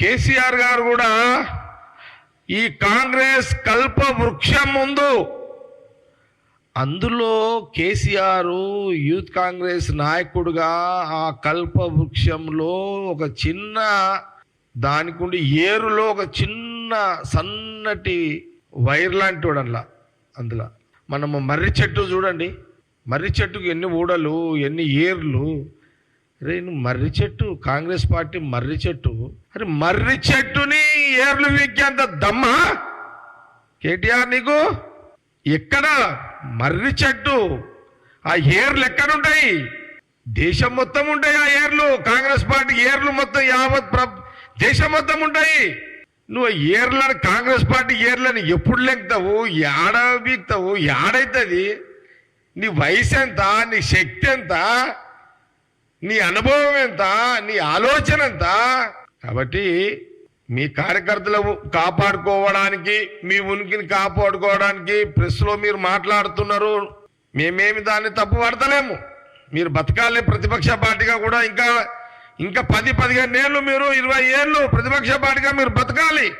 కేసీఆర్ గారు కూడా ఈ కాంగ్రెస్ కల్ప వృక్షం ముందు అందులో కేసీఆర్ యూత్ కాంగ్రెస్ నాయకుడుగా ఆ కల్ప వృక్షంలో ఒక చిన్న దానికి ఏరులో ఒక చిన్న సన్నటి వైర్ లాంటి వాడల్లా అందులో. మనము మర్రి చెట్టు చూడండి. మర్రి చెట్టుకు ఎన్ని ఊడలు ఎన్ని ఏర్లు రే నువ్వు మర్రి చెట్టు కాంగ్రెస్ పార్టీ మర్రి చెట్టు. అరే మర్రి చెట్టుని ఏర్లు వీకేంత దమ్మా? కేటీఆర్ నీకు? ఎక్కడ? మర్రి చెట్టు. ఆ ఏర్లు ఎక్కడుంటాయి? దేశం మొత్తం ఉంటాయి ఆ ఏర్లు. కాంగ్రెస్ పార్టీ ఏర్లు మొత్తం యావత్ ప్ర దేశం మొత్తం ఉంటాయి. నువ్వు ఏర్లను కాంగ్రెస్ పార్టీ ఏర్లను ఎప్పుడు లెక్తావు? ఏడ బీక్తావు ఏడైతుంది నీ వయసు ఎంత నీ శక్తి ఎంత? నీ అనుభవం ఎంత? నీ ఆలోచన ఎంత? కాబట్టి మీ కార్యకర్తలు కాపాడుకోవడానికి మీ ఉనికిని కాపాడుకోవడానికి ప్రెస్లో మీరు మాట్లాడుతున్నారు. మేమేమి దాన్ని తప్పు పడతలేము. మీరు బతకాలి ప్రతిపక్ష పార్టీగా కూడా ఇంకా ఇంకా పది పదిహేను ఏళ్ళు మీరు ఇరవై ఏళ్ళు ప్రతిపక్ష పార్టీగా మీరు బతకాలి.